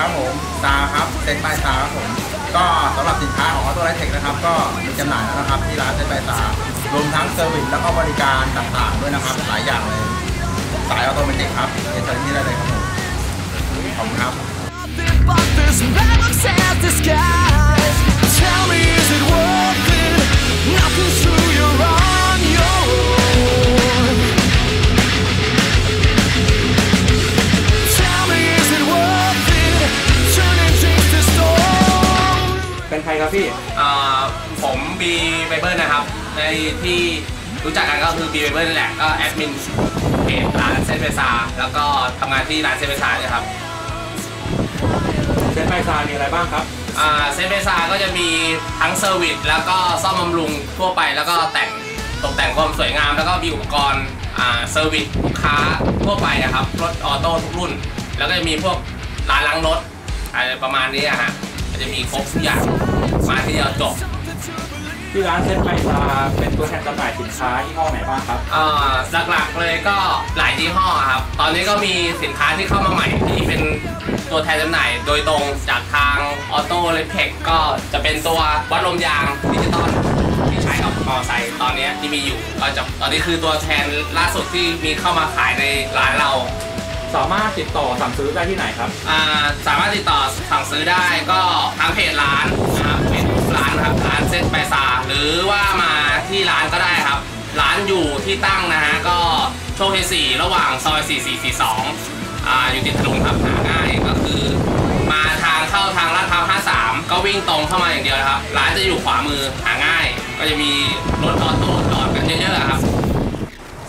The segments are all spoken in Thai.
ครับผมซาครับเซ็นบาซาครับผมก็สำหรับสินค้าของออโต้ไลท์เทคนะครับก็มีจำหน่ายแล้วนะครับที่ร้านเซ็นบาซารวมทั้งเซอร์วิสแล้วก็บริการต่างๆด้วยนะครับหลายอย่างเลยสายออโตเมติกครับเอเจนต์ที่ได้เลยครับผมขอบคุณครับ รครับพี่อ่าผมบีไบเบิลนะครับ ในที่รู้จักกันก็คือบีไบเบิลนี่แหละก็แอดมินเพจร้านเซนเบซาแล้วก็ทำงานที่ร้านเซนเบซาเนี่ยครับเซนไบซามีอะไรบ้างครับอ่าเซนเบซาก็จะมีทั้งเซอร์วิสแล้วก็ซ่อมบำรุงทั่วไปแล้วก็แต่งตกแต่งความสวยงามแล้วก็มีอุปกรณ์อ่าเซอร์วิสลูกค้าทั่วไปนะครับรถออโต้ทุกรุ่น แล้วก็จะมีพวกร้านล้างรถอะไรประมาณนี้อะฮะก็ จะมีครบทุกอย่างมาที่เดียวจบที่ร้านเซนไบซาเป็นตัวแทนจำหน่ายสินค้ายี่ห้อไหนบ้างครับเอ่อหลักๆเลยก็หลายยี่ห้อครับ ตอนนี้ก็มีสินค้าที่เข้ามาใหม่ที่เป็นตัวแทนจำหน่ายโดยตรงจากทางออโต้เลเ e กก็จะเป็นตัววัดลมยางดิจิตอลที่ใช้กับมอเตอร์ไซค์ตอนนี้ที่มีอยู่ก็จะตอนนี้คือตัวแทนล่าสุดที่มีเข้ามาขายในร้านเรา สามารถติดต่อสั่งซื้อได้ที่ไหนครับ อ่าสามารถติดต่อสั่งซื้อได้ก็ทางเพจร้านนะครับเพจร้านนะครับร้านเซ็ตไปซาหรือว่ามาที่ร้านก็ได้ครับ ร้านอยู่ที่ตั้งนะฮะก็โชคชัยสี่ระหว่างซอย 4442อ่าอยู่ติดถนนครับหาง่ายก็คือ มาทางเข้าทางลาดพร้าว53 ก็วิ่งตรงเข้ามาอย่างเดียวนะครับ ร้านจะอยู่ขวามือหาง่าย ก็จะมีรถออโต้จอดกันเยอะๆครับ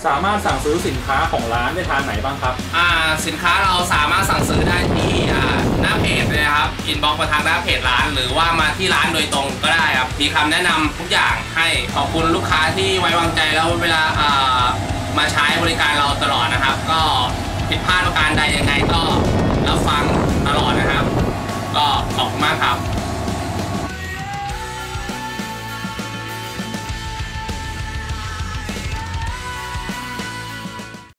สามารถสั่งซื้อสินค้าของร้านได้ทางไหนบ้างครับ อ่าสินค้าเราสามารถสั่งซื้อได้ที่อ่าหน้าเพจเลยนะครับอินบ็อกมาทางหน้าเพจร้าน หรือว่ามาที่ร้านโดยตรงก็ได้ครับมีคำแนะนำทุกอย่างให้ขอบคุณลูกค้าที่ไว้วางใจแล้วเวลาอ่ามาใช้บริการเราตลอดนะครับ ก็ผิดพลาดประการใดยังไงก็รับฟังตลอดนะครับ